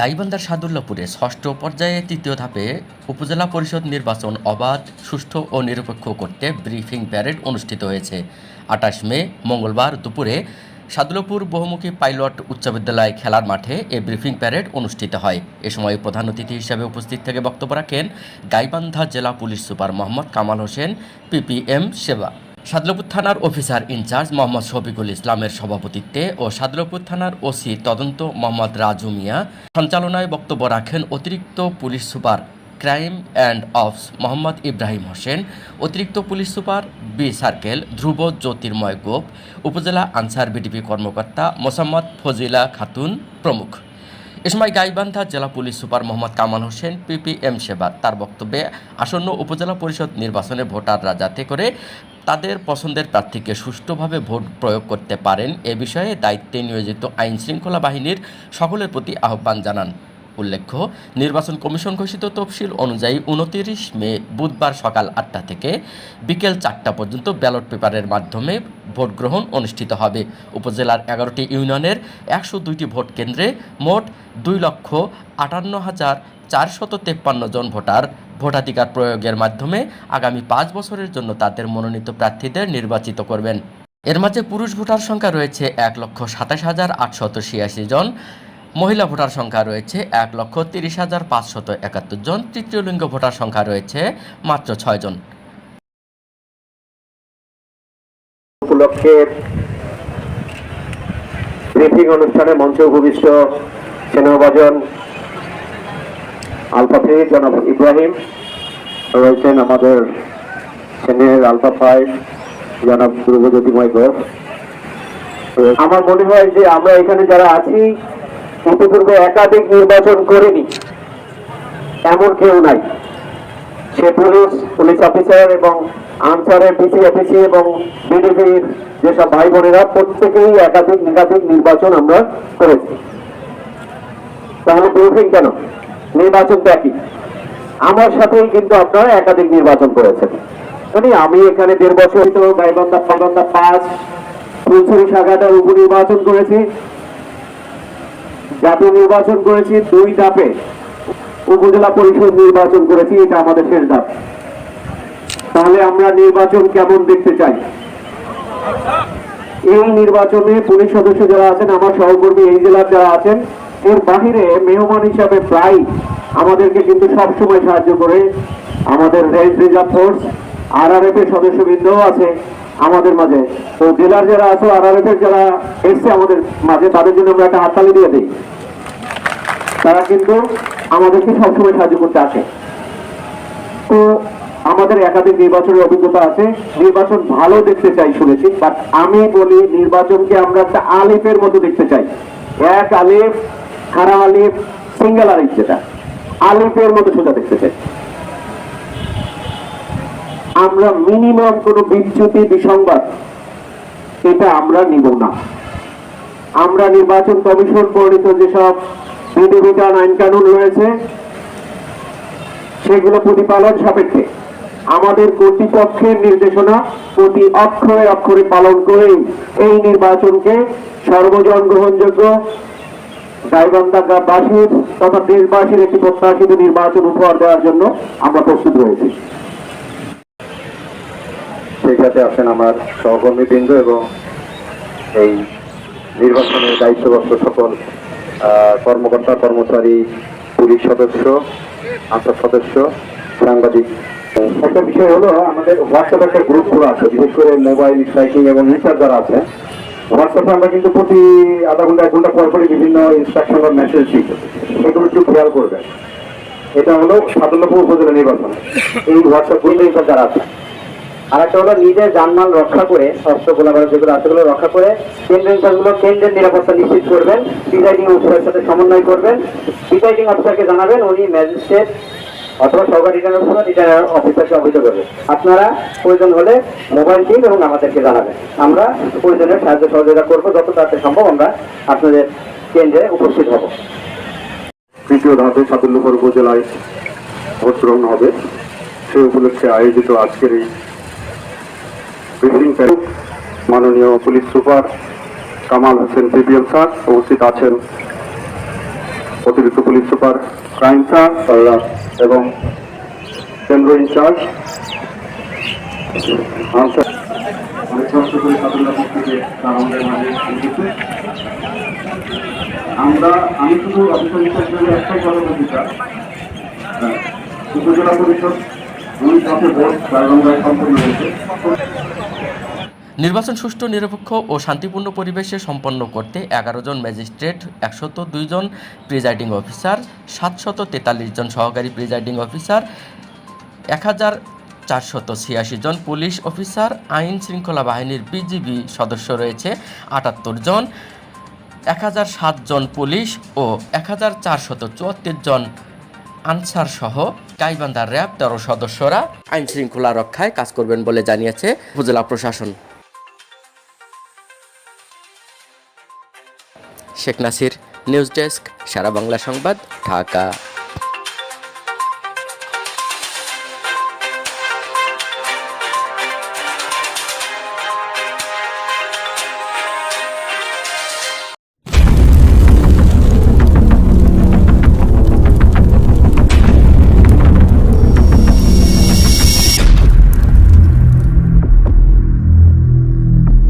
গাইবান্ধার সাদুল্লাপুরে ষষ্ঠ পর্যায়ে তৃতীয় ধাপে উপজেলা পরিষদ নির্বাচন অবাধ, সুষ্ঠু ও নিরপেক্ষ করতে ব্রিফিং প্যারেড অনুষ্ঠিত হয়েছে। আঠাশ মে, মঙ্গলবার দুপুরে সাদুল্লাপুর বহুমুখী পাইলট উচ্চ বিদ্যালয় খেলার মাঠে এ ব্রিফিং প্যারেড অনুষ্ঠিত হয়। এ সময় প্রধান অতিথি হিসেবে উপস্থিত থেকে বক্তব্য রাখেন গাইবান্ধা জেলা police super Mohammad Kamal Hossain PPM সেবা সাদলপুর থানার অফিসার ইনচার্জ মোহাম্মদ শফিকুল ইসলামের সভাপতিত্বে ও সাদলপুর থানার ওসি তদন্ত মোহাম্মদ রাজু মিয়া সঞ্চালনায় বক্তব্য রাখেন অতিরিক্ত police super crime and ops Mohammad Ibrahim Hossain, অতিরিক্ত police super B circle, Dhruba Jyotirmoy Gop, উপজেলা আনসার বিডিপি কর্মকর্তা মোসাম্মদ ফজিলা খাতুন প্রমুখ। এ সময় গাইবান্ধা জেলা police super Mohammad Kamal Hossain, PPM সেবা, তার বক্তব্যে আসন্ন উপজেলা পরিষদ নির্বাচনে ভোটাররা যাতে করে তাদের পছন্দের প্রার্থীকে সুষ্ঠুভাবে ভোট প্রয়োগ করতে পারেন এ বিষয়ে দায়িত্বে নিয়োজিত আইন শৃঙ্খলা বাহিনীর সকলের প্রতি আহ্বান জানান। উল্লেখ্য, নির্বাচন কমিশন ঘোষিত তফসিল অনুযায়ী উনতিরিশ মে বুধবার সকাল আটটা থেকে বিকেল চারটা পর্যন্ত ব্যালট পেপারের মাধ্যমে ভোট গ্রহণ অনুষ্ঠিত হবে। উপজেলার এগারোটি ইউনিয়নের একশো দুইটি ভোট কেন্দ্রে মোট দুই লক্ষ আটান্ন হাজার চারশত তেপ্পান্ন জন ভোটার ভোটাধিকার প্রয়োগের মাধ্যমে আগামী পাঁচ বছরের জন্য তাদের মনোনীত প্রার্থীদের নির্বাচিত করবেন। এর মাঝে পুরুষ ভোটার সংখ্যা রয়েছে এক লক্ষ সাতাশ হাজার আটশত ছিয়াশি জন। মহিলা ভোটার সংখ্যা রয়েছে এক লক্ষ তিরিশ হাজার পাঁচশত একাত্তর জন। তৃতীয় লিঙ্গ ভোটার সংখ্যা রয়েছে মাত্র ছয় জন। উপলক্ষে ব্রিফিং অনুষ্ঠানে মঞ্চে উপবিষ্ট সেনাবাজন আলফা থ্রি জনাব ইব্রাহিম, রয়েছেন আমাদের সেনের আলফা ফাইভ জনাব ধ্রুবজ্যোতিময় ঘোষ। আমার মনে হয় যে আমরা এখানে যারা আছি ইতিপূর্বে একাধিক নির্বাচন করিনি। এমন কেউ নাই। সে পুলিশ পুলিশ অফিসার এবং আনসারের পিসি অফিসি এবং বিডিপির যেসব ভাই বোনেরা প্রত্যেকেই একাধিক একাধিক নির্বাচন আমরা করেছি। তাহলে ব্রিফিং কেন? নির্বাচন তো একই আমার সাথেই কিন্তু আপনারা একাধিক নির্বাচন করেছেন। মানে আমি এখানে দেড় বছর গাইবান্ধা পাগন্দা পাঁচ, ফুলছড়ি শাখাটা উপনির্বাচন করেছি। জাতীয় নির্বাচন করেছি দুই ধাপে। উপজেলা পরিষদ নির্বাচন করেছি, এটা আমাদের শেষ ধাপ। তাহলে আমরা নির্বাচন কেমন দেখতে চাই? এই নির্বাচনে পুলিশ সদস্য যারা আছেন, আমার সহকর্মী এই জেলার যারা আছেন, এর বাহিরে মেহমান হিসাবে প্রায় আমাদেরকে কিন্তু সবসময় সাহায্য করে আমাদের range reserve force R R F এর সদস্যবৃন্দও আছে। আমাদের মাঝে। তো জেলার যারা আছে আর যারা এসছে আমাদের মাঝে, তাদের জন্য আমরা একটা হাততালি দিয়ে দিই। তারা কিন্তু আমাদেরকে সবসময় সাহায্য করতে আসে। তো আমাদের একাধিক নির্বাচনের অভিজ্ঞতা আছে। নির্বাচন ভালো দেখতে চাই শুনেছি বাট আমি বলি নির্বাচনকে আমরা একটা আলিফের মতো দেখতে চাই। এক আলিফ খারা আলিফ সিঙ্গেল আলিফ যেটা। আলিফের মতো সোজা দেখতে চাই। আমরা মিনিমাম কোনো বিচ্যুতি বিসংবাদ, এটা আমরা নিব না। আমরা নির্বাচন কমিশন প্রণীত যেসব বিধিবিধান আইন কানুন রয়েছে, সেগুলো প্রতিপালন সাপেক্ষে। আমাদের কর্তৃপক্ষের নির্দেশনা প্রতি অক্ষরে অক্ষরে পালন করেই এই নির্বাচনকে সর্বজন গ্রহণযোগ্য গাইবান্ধাবাসীর তথা দেশবাসীর একটি প্রত্যাশিত নির্বাচন উপহার দেওয়ার জন্য আমরা প্রস্তুত রয়েছি। সেই সাথে আছেন আমার সহকর্মীবৃন্দ এবং এই নির্বাচনের দায়িত্বপ্রাপ্ত সকল কর্মকর্তা, কর্মচারী, পুলিশ সদস্য, আনসার সদস্য, সাংবাদিক। একটা বিষয় হলো, আমাদের হোয়াটসঅ্যাপ একটা গ্রুপগুলো আছে, বিশেষ করে মোবাইল স্ট্রাইকিং এবং রিচার্জ যারা আছে হোয়াটসঅ্যাপে আমরা কিন্তু প্রতি আধা ঘণ্টা, এক ঘণ্টা পর পরই বিভিন্ন ইনস্ট্রাকশন বা মেসেজ দিই। এগুলো একটু খেয়াল করবেন। এটা হলো সাধারণপুর উপজেলা নির্বাচন। এই হোয়াটসঅ্যাপ গ্রুপে যারা আছে আর একটা হলো নিজের জানমাল রক্ষা করে, অস্ত্র গোলাবারুদ যেগুলো আছে রক্ষা করে কেন্দ্রেরগুলো কেন্দ্রের নিরাপত্তা নিশ্চিত করবেন প্রিজাইডিং অফিসারের সাথে সমন্বয় করবেন প্রিজাইডিং অফিসারকে জানাবেন, উনি ম্যাজিস্ট্রেট অথবা সহকারী রিটার্ন অফিসার রিটার্ন অফিসারকে অবহিত করবেন আপনারা প্রয়োজন হলে মোবাইল টিম এবং আমাদেরকে জানাবেন। আমরা প্রয়োজনে সাহায্য সহযোগিতা করব, যত তাড়াতাড়ি সম্ভব আমরা আপনাদের কেন্দ্রে উপস্থিত হব। তৃতীয় ধাপে সাদুল্লপুর উপজেলায় ভোট গ্রহণ হবে। সে উপলক্ষে আয়োজিত আজকের এই ব্রিফিং মাননীয় police super Kamal Hossain PPM sir উপস্থিত আছেন। অতিরিক্ত পুলিশ সুপার ক্রাইম সার এবং কেন্দ্র ইনচার্জ। এসেছে। আমরা আমি শুধু অফিসার হিসেবে একটাই কথা বলতে চাই। হ্যাঁ, উপজেলা পরিষদ দুই হয়েছে নির্বাচন সুষ্ঠু, নিরপেক্ষ ও শান্তিপূর্ণ পরিবেশে সম্পন্ন করতে এগারো জন ম্যাজিস্ট্রেট, একশত দুই জন প্রিজাইডিং অফিসার, সাতশত তেতাল্লিশ জন সহকারী প্রিজাইডিং অফিসার, এক হাজার চারশত ছিয়াশি জন পুলিশ অফিসার, আইন শৃঙ্খলা বাহিনীর বিজিবি সদস্য রয়েছে আটাত্তর জন, এক হাজার সাত জন পুলিশ ও এক হাজার চারশত চুয়াত্তর জন আনসার সহ গাইবান্ধার র্যাব তেরো সদস্যরা আইন শৃঙ্খলা রক্ষায় কাজ করবেন বলে জানিয়েছে উপজেলা প্রশাসন। শেখ নাসির নিউজ ডেস্ক সারা বাংলা সংবাদ ঢাকা।